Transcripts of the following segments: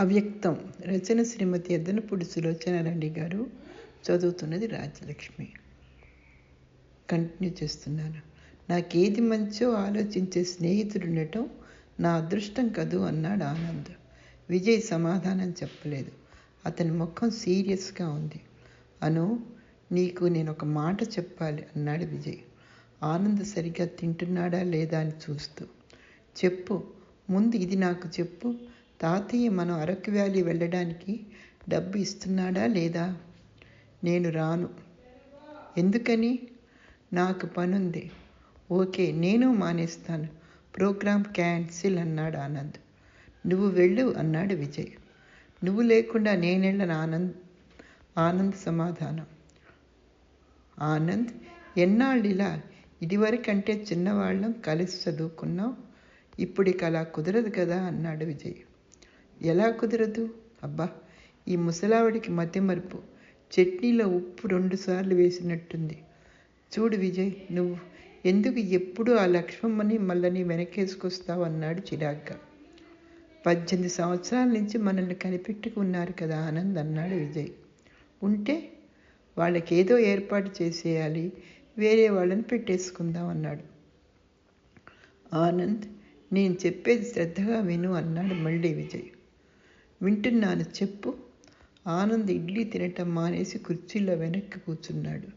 అవ్యక్తం. రచన శ్రీమతి ఎద్దనపూడి సులోచనారెడ్డి గారు చదువుతున్నది రాజలక్ష్మి. కంటిన్యూ చేస్తున్నాను. నాకేది మంచో ఆలోచించే స్నేహితుడు ఉండటం నా అదృష్టం కదూ అన్నాడు ఆనంద్. విజయ్ సమాధానం చెప్పలేదు. అతని ముఖం సీరియస్గా ఉంది. అను నీకు నేను ఒక మాట చెప్పాలి అన్నాడు విజయ్. ఆనంద్ సరిగ్గా తింటున్నాడా లేదా అని చూస్తూ. చెప్పు. ముందు ఇది నాకు చెప్పు. తాతయ్య మనం అరకు వ్యాలీ వెళ్ళడానికి డబ్బు ఇస్తున్నాడా లేదా? నేను రాను. ఎందుకని? నాకు పనుంది. ఓకే నేను మానేస్తాను. ప్రోగ్రామ్ క్యాన్సిల్ అన్నాడు ఆనంద్. నువ్వు వెళ్ళు అన్నాడు విజయ్. నువ్వు లేకుండా నేనెళ్ళను ఆనంద్. ఆనంద్ సమాధానం. ఆనంద్ ఎన్నాళ్ళు ఇలా ఇదివరకంటే చిన్నవాళ్ళం కలిసి చదువుకున్నాం? ఇప్పుడు ఇక అలా కుదరదు కదా అన్నాడు విజయ్. ఎలా కుదరదు? అబ్బా ఈ ముసలావిడికి మతిమరుపు. చట్నీలో ఉప్పు రెండుసార్లు వేసినట్టుంది. చూడు విజయ్ నువ్వు ఎందుకు ఎప్పుడు ఆ లక్ష్మమ్మని మళ్ళని వెనకేసుకొస్తావు అన్నాడు చిరాగ్గా. పద్దెనిమిది సంవత్సరాల నుంచి మనల్ని కనిపెట్టుకున్నారు కదా ఆనంద్ అన్నాడు విజయ్. ఉంటే వాళ్ళకేదో ఏర్పాటు చేసేయాలి వేరే వాళ్ళని పెట్టేసుకుందాం అన్నాడు. ఆనంద్ నేను చెప్పేది శ్రద్ధగా విను అన్నాడు మళ్ళీ విజయ్. వింటున్నాను చెప్పు. ఆనంద్ ఇడ్లీ తినటం మానేసి కుర్చీలో వెనక్కి కూర్చున్నాడు.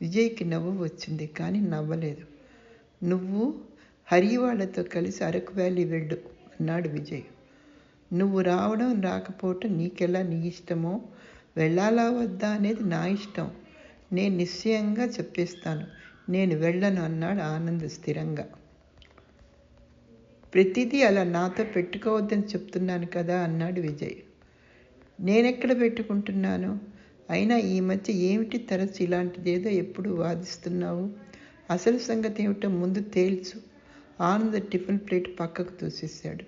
విజయ్కి నవ్వు వచ్చింది కానీ నవ్వలేదు. నువ్వు హరి వాళ్ళతో కలిసి అరకు వ్యాలీ వెళ్ళు అన్నాడు విజయ్. నువ్వు రావడం రాకపోవటం నీకెలా నీ ఇష్టమో? వెళ్ళాలా వద్దా అనేది నా ఇష్టం. నేను నిశ్చయంగా చెప్పేస్తాను. నేను వెళ్ళను అన్నాడు ఆనంద్ స్థిరంగా. ప్రతిదీ అలా నాతో పెట్టుకోవద్దని చెప్తున్నాను కదా అన్నాడు విజయ్. నేనెక్కడ పెట్టుకుంటున్నాను? అయినా ఈ మధ్య ఏమిటి తరచు ఇలాంటిదేదో ఎప్పుడు వాదిస్తున్నావు? అసలు సంగతి ఏమిటో ముందు తేల్చు. ఆనంద టిఫిన్ ప్లేట్ పక్కకు తోసేశాడు.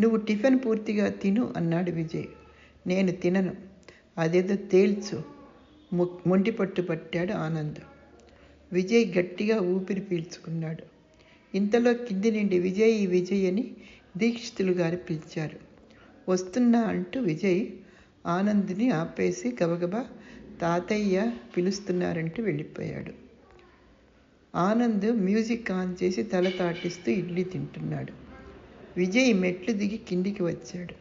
నువ్వు టిఫిన్ పూర్తిగా తిను అన్నాడు విజయ్. నేను తినను. అదేదో తేల్చు. మొండి పట్టు పట్టాడు ఆనంద్. విజయ్ గట్టిగా ఊపిరి పీల్చుకున్నాడు. ఇంతలో కింది నుండి విజయ్ విజయ్ అని దీక్షితులు గారు పిలిచారు. వస్తున్నా అంటూ విజయ్ ఆనంద్ని ఆపేసి గబగబా తాతయ్య పిలుస్తున్నారంటూ వెళ్ళిపోయాడు. ఆనంద్ మ్యూజిక్ ఆన్ చేసి తల తాటిస్తూ ఇడ్లీ తింటున్నాడు. విజయ్ మెట్లు దిగి కిందికి వచ్చాడు.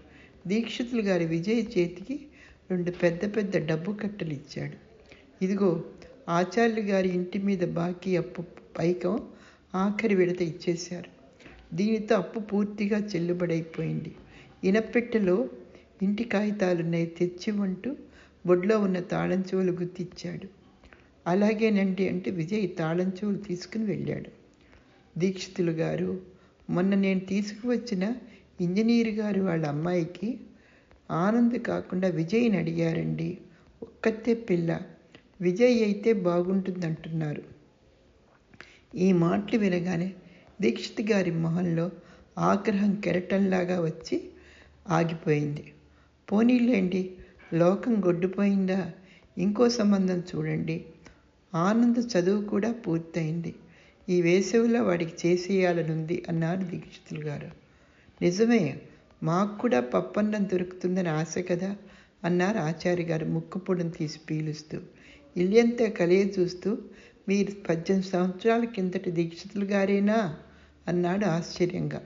దీక్షితులు గారి విజయ్ చేతికి రెండు పెద్ద పెద్ద డబ్బు కట్టలు ఇచ్చాడు ఇదిగో ఆచార్యులు గారి ఇంటి మీద బాకీ అప్పు పైకం ఆఖరి విడత ఇచ్చేశారు. దీనితో అప్పు పూర్తిగా చెల్లుబడైపోయింది. ఇనపెట్టెలో ఇంటి కాగితాలున్నాయి తెచ్చివ్వంటూ బొడ్లో ఉన్న తాళం చెవులు గుర్తిచ్చాడు అలాగేనండి అంటే విజయ్ తాళం చెవులు తీసుకుని వెళ్ళాడు. దీక్షితులు గారు మొన్న నేను తీసుకువచ్చిన ఇంజనీర్ గారు వాళ్ళ అమ్మాయికి ఆనంద్ కాకుండా విజయ్ని అడిగారండి. ఒక్కతే పిల్ల. విజయ్ అయితే బాగుంటుందంటున్నారు. ఈ మాటలు వినగానే దీక్షిత్ గారి మొహంలో ఆగ్రహం కెరటంలాగా వచ్చి ఆగిపోయింది. పోనీలేండి లోకం గొడ్డుపోయిందా? ఇంకో సంబంధం చూడండి. ఆనంద్ చదువు కూడా పూర్తయింది. ఈ వేసవిలో వాడికి చేసేయాలనుంది అన్నారు దీక్షితులు గారు. నిజమే మాకు కూడా పప్పన్నం దొరుకుతుందని ఆశ కదా? అన్నారు ఆచార్య గారు ముక్కుపొడిని తీసి పీలుస్తూ. ఇల్లంతా కలియ చూస్తూ మీరు పద్దెనిమిది సంవత్సరాల కిందటి దీక్షితులు గారేనా? అన్నాడు ఆశ్చర్యంగా.